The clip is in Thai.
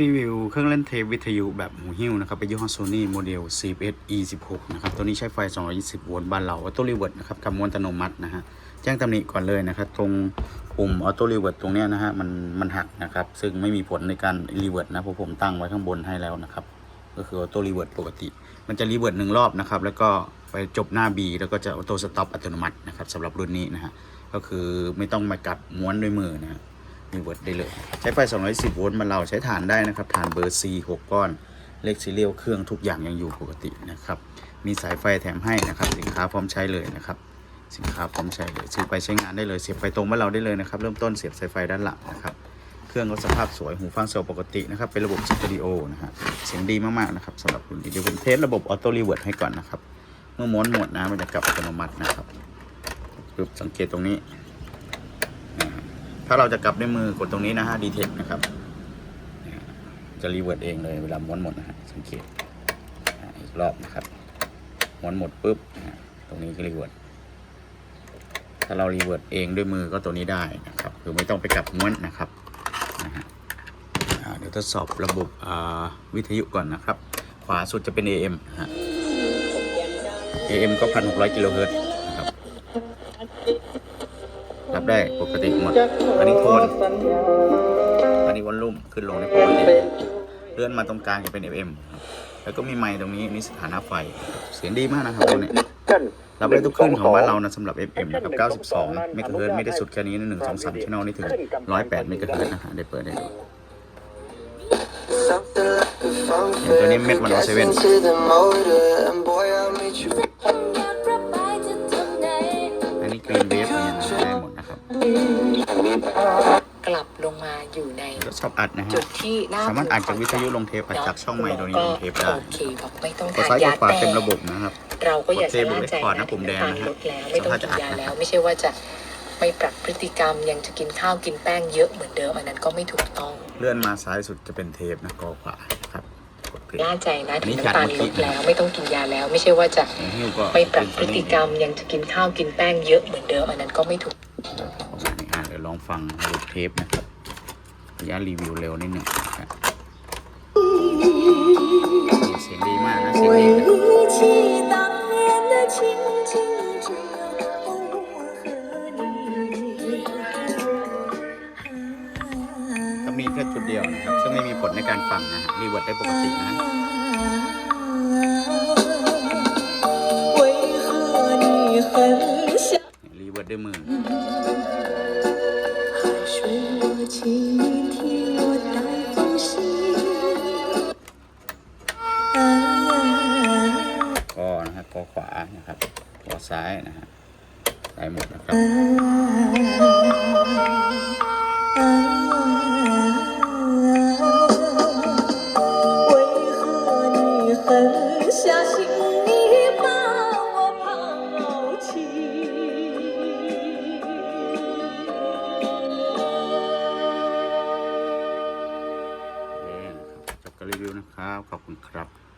รีวิวเครื่องเล่นเทปวิทยุแบบหูหิ้วนะครับเป็นยี่ห้อ Sony โมเดล CFS E16 นะครับตัวนี้ใช้ไฟ 220 โวลต์บ้านเราออโต้รีเวิร์ดนะครับกับมวนอัตโนมัตินะฮะแจ้งตำหนิก่อนเลยนะครับ ตรงปุ่มออโต้รีเวิร์ดตรงเนี้ยนะฮะมันมันหักนะครับ ซึ่งไม่มีผลในการรีเวิร์ดนะเพราะผมตั้งไว้ข้างบนให้แล้วนะครับ ก็คือออโต้รีเวิร์ดปกติ มันจะรีเวิร์ดหนึ่งรอบนะครับ แล้วก็ไปจบหน้า B แล้วก็จะออโต้สต็อปอัตโนมัตินะครับสำหรับรุ่นนี้นะฮะก็คือไม่ต้องมากัดม้วนด้วยมือนะฮะ มีเวิร์ดได้เลย ใช้ไฟ 210 โวลต์มันเราใช้ฐานได้นะครับฐานเบอร์ C 6 ก้อน เลขซีเรียลเครื่องทุกอย่างยังอยู่ปกตินะครับ มีสายไฟแถมให้นะครับ สินค้าพร้อมใช้เลยนะครับ สินค้าพร้อมใช้เลยซื้อไปใช้งานได้เลย เสียบไฟตรงบ้านเราได้เลยนะครับ เริ่มต้นเสียบสายไฟด้านหลังนะครับ เครื่องก็สภาพสวย หูฟังเซลล์ปกตินะครับ เป็นระบบสเตอริโอนะฮะ เสียงดีมากๆนะครับสำหรับรุ่นนี้เดี๋ยวผมเทสระบบออโต้รีเวิร์ดให้ก่อนนะครับ เมื่อม้วนหมดนะมันจะกลับอัตโนมัตินะครับปึ๊บสังเกตตรงนี้ ถ้าเราจะกลับด้วยมือกดตรงนี้นะฮะดีเทคนะครับ จะรีเวิร์ดเองเลยเวลาม้วนหมดนะฮะสังเกตอีกรอบนะครับม้วนหมดปุ๊บตรงนี้ก็รีเวิร์ดถ้าเรารีเวิร์ดเองด้วยมือก็ตัวนี้ได้นะครับคือไม่ต้องไปกลับม้วนนะครับเดี๋ยวทดสอบระบบวิทยุก่อนนะครับ ขวาสุดจะเป็น AM นะฮะ AM ก็พันหกร้อยกิโลเฮิรตซ์นะค รับได้ปกติหมด อันนี้โทนอันนี้วอลลุ่มขึ้นลงได้ปกติเลื่อนมาตรงกลางจะเป็น FM แล้วก็มีไมค์ตรงนี้นี่สถานะไฟ เสียงดีมากนะครับตัวเนี้ยรับได้ทุกคลื่นของบ้านเรานะสำหรับ FM นะครับ 92 เมกะเฮิรตไม่ได้สุดแค่นี้นะ1 2 3 ช่องนี่ถึง 108 เมกะเฮิรตนะฮะได้เปิดได้ดูอย่างตัวนี้เม็ดวันออเซเว่นอันนี้กรีนเวฟเนี่ย กลับลงมาอยู่ในแล้วชอบอัดนะฮะจุดที่น่าสามารถอัดจากวิทยุลงเทปอัดจากช่องไมค์ตัวนี้ลงเทปได้โอเคบอกไม่ต้องกดทานซ้ายกยาดขวาแต่เต็มระบบนะครับเราก็อย่ากดเทชะปล่าเล็กใจก่อนนะนะปุ่มแดงทานนะฮะลดแล้วไม่ต้องกินยาแล้วไม่ใช่ว่าจะไม่ปรับพฤติกรรมยังจะกินข้าวกินแป้งเยอะเหมือนเดิมอันนั้นก็ไม่ถูกต้องเลื่อนมาซ้ายสุดจะเป็นเทปนะกอขวานะครับกดเพลงน่าใจนะอันนี้ที่น้ำตาลขาดเมื่ลอกี้ดแล้วไม่ต้องกินยาแล้ว ไม่ใช่ว่าจะของฮิ้วก็ไม่ปรับพเป็นฤติกรรมยังจะกินข้าวกินแป้งเยอะเหมือนเดิมอันนั้นก็ไม่ถูกประมาณนี้ องฟังรูเทปนะครับขยะรีวิวเร็วนิดหนึ่งครับเสียงดีมากนะเสียงดีก็มีแค่จุดเดียวนะครับซึ่งไม่มีผลในการฟังนะรีเวิร์ดได้ปกตินะรีเวิร์ดด้วยมือ ก็นะฮะกอขวานะครับกอซ้ายนะฮะได้หมดนะครับ ครับ ขอบคุณครับ